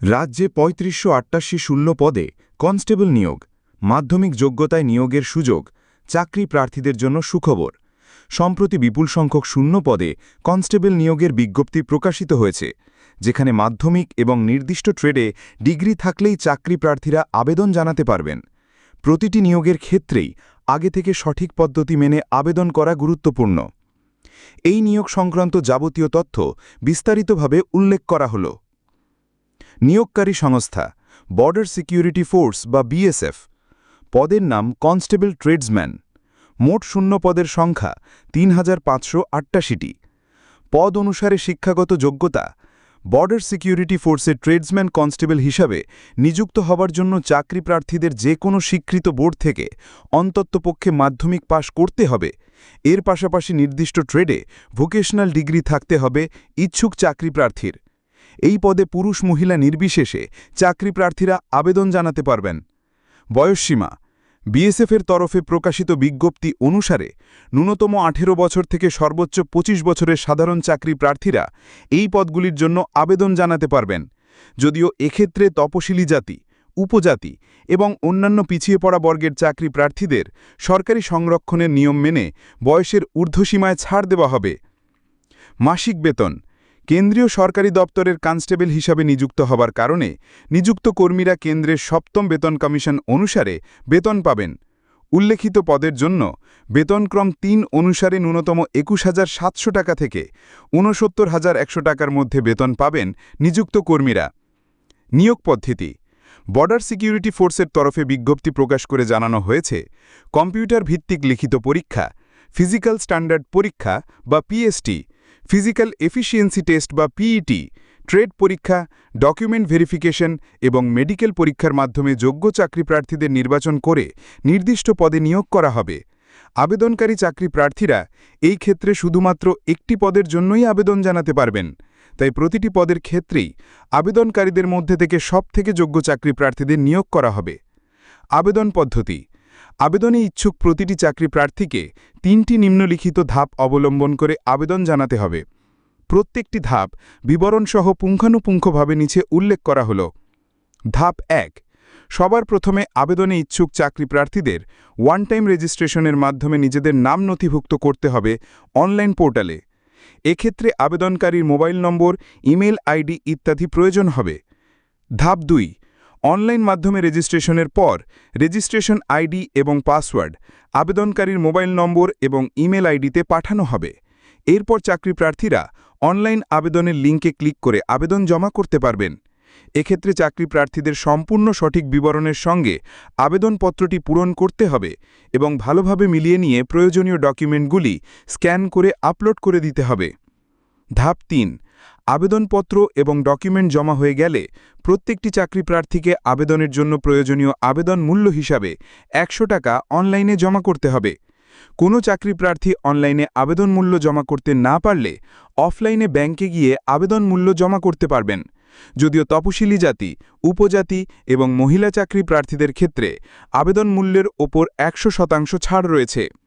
রাজ্যে পঁয়ত্রিশশো আটাশি শূন্য পদে কনস্টেবল নিয়োগ, মাধ্যমিক যোগ্যতায় নিয়োগের সুযোগ, চাকরি প্রার্থীদের জন্য সুখবর। সম্প্রতি বিপুল সংখ্যক শূন্য পদে কনস্টেবল নিয়োগের বিজ্ঞপ্তি প্রকাশিত হয়েছে, যেখানে মাধ্যমিক এবং নির্দিষ্ট ট্রেডে ডিগ্রি থাকলেই চাকরি প্রার্থীরা আবেদন জানাতে পারবেন। প্রতিটি নিয়োগের ক্ষেত্রেই আগে থেকে সঠিক পদ্ধতি মেনে আবেদন করা গুরুত্বপূর্ণ। এই নিয়োগ সংক্রান্ত যাবতীয় তথ্য বিস্তারিতভাবে উল্লেখ করা হলো। নিয়োগকারী সংস্থা বর্ডার সিকিউরিটি ফোর্স বা বিএসএফ পদের নাম কনস্টেবল ট্রেডসম্যান মোট শূন্য পদের সংখ্যা তিন হাজার পাঁচশো আটাশিটি পদ অনুসারে শিক্ষাগত যোগ্যতা বর্ডার সিকিউরিটি ফোর্সের ট্রেডসম্যান কনস্টেবল হিসাবে নিযুক্ত হবার জন্য চাকরি প্রার্থীদের যে কোনো স্বীকৃত বোর্ড থেকে অন্তত্বপক্ষে মাধ্যমিক পাশ করতে হবে। এর পাশাপাশি নির্দিষ্ট ট্রেডে ভোকেশনাল ডিগ্রি থাকতে হবে ইচ্ছুক চাকরি প্রার্থীর। এই পদে পুরুষ মহিলা নির্বিশেষে চাকরি প্রার্থীরা আবেদন জানাতে পারবেন। বয়সসীমা বিএসএফের তরফে প্রকাশিত বিজ্ঞপ্তি অনুসারে ন্যূনতম আঠেরো বছর থেকে সর্বোচ্চ ২৫ বছরের সাধারণ চাকরি প্রার্থীরা এই পদগুলির জন্য আবেদন জানাতে পারবেন। যদিও এক্ষেত্রে তপশিলি জাতি, উপজাতি এবং অন্যান্য পিছিয়ে পড়া বর্গের চাকরি প্রার্থীদের সরকারি সংরক্ষণের নিয়ম মেনে বয়সের ঊর্ধ্বসীমায় ছাড় দেওয়া হবে। মাসিক বেতন কেন্দ্রীয় সরকারি দপ্তরের কনস্টেবল হিসাবে নিযুক্ত হবার কারণে নিযুক্ত কর্মীরা কেন্দ্রের সপ্তম বেতন কমিশন অনুসারে বেতন পাবেন। উল্লেখিত পদের জন্য বেতনক্রম তিন অনুসারে ন্যূনতম একুশ হাজার সাতশো টাকা থেকে ঊনসত্তর হাজার একশো টাকার মধ্যে বেতন পাবেন নিযুক্ত কর্মীরা। নিয়োগ পদ্ধতি। বর্ডার সিকিউরিটি ফোর্সের তরফে বিজ্ঞপ্তি প্রকাশ করে জানানো হয়েছে, কম্পিউটার ভিত্তিক লিখিত পরীক্ষা, ফিজিক্যাল স্ট্যান্ডার্ড পরীক্ষা বা পিএসটি ফিজিক্যাল এফিসিয়েন্সি টেস্ট বা পিইটি ট্রেড পরীক্ষা, ডকুমেন্ট ভেরিফিকেশন এবং মেডিকেল পরীক্ষার মাধ্যমে যোগ্য চাকরি প্রার্থীদের নির্বাচন করে নির্দিষ্ট পদে নিয়োগ করা হবে। আবেদনকারী চাকরি প্রার্থীরা এই ক্ষেত্রে শুধুমাত্র একটি পদের জন্যই আবেদন জানাতে পারবেন। তাই প্রতিটি পদের ক্ষেত্রেই আবেদনকারীদের মধ্যে থেকে সবথেকে যোগ্য চাকরি প্রার্থীদের নিয়োগ করা হবে। আবেদন পদ্ধতি আবেদনে ইচ্ছুক প্রতিটি চাকরি প্রার্থীকে তিনটি নিম্নলিখিত ধাপ অবলম্বন করে আবেদন জানাতে হবে। প্রত্যেকটি ধাপ বিবরণসহ পুঙ্খানুপুঙ্খভাবে নিচে উল্লেখ করা হল। ধাপ এক, সবার প্রথমে আবেদনে ইচ্ছুক চাকরি প্রার্থীদের ওয়ান টাইম রেজিস্ট্রেশনের মাধ্যমে নিজেদের নাম নথিভুক্ত করতে হবে অনলাইন পোর্টালে। এক্ষেত্রে আবেদনকারীর মোবাইল নম্বর, ইমেল আইডি ইত্যাদি প্রয়োজন হবে। ধাপ দুই অনলাইন মাধ্যমে রেজিস্ট্রেশনের পর রেজিস্ট্রেশন আইডি এবং পাসওয়ার্ড, আবেদনকারীর মোবাইল নম্বর এবং ইমেল আইডিতে পাঠানো হবে। এরপর চাকরি প্রার্থীরা অনলাইন আবেদনের লিঙ্কে ক্লিক করে আবেদন জমা করতে পারবেন। এক্ষেত্রে চাকরি প্রার্থীদের সম্পূর্ণ সঠিক বিবরণের সঙ্গে আবেদনপত্রটি পূরণ করতে হবে এবং ভালোভাবে মিলিয়ে নিয়ে প্রয়োজনীয় ডকুমেন্টগুলি স্ক্যান করে আপলোড করে দিতে হবে। ধাপ তিন আবেদনপত্র এবং ডকুমেন্ট জমা হয়ে গেলে প্রত্যেকটি চাকরি প্রার্থীকে আবেদনের জন্য প্রয়োজনীয় আবেদন মূল্য হিসাবে একশো টাকা অনলাইনে জমা করতে হবে। কোনো চাকরি প্রার্থী অনলাইনে আবেদন মূল্য জমা করতে না পারলে অফলাইনে ব্যাংকে গিয়ে আবেদন মূল্য জমা করতে পারবেন। যদিও তপশিলি জাতি, উপজাতি এবং মহিলা চাকরি প্রার্থীদের ক্ষেত্রে আবেদন মূল্যের ওপর একশো শতাংশ ছাড় রয়েছে।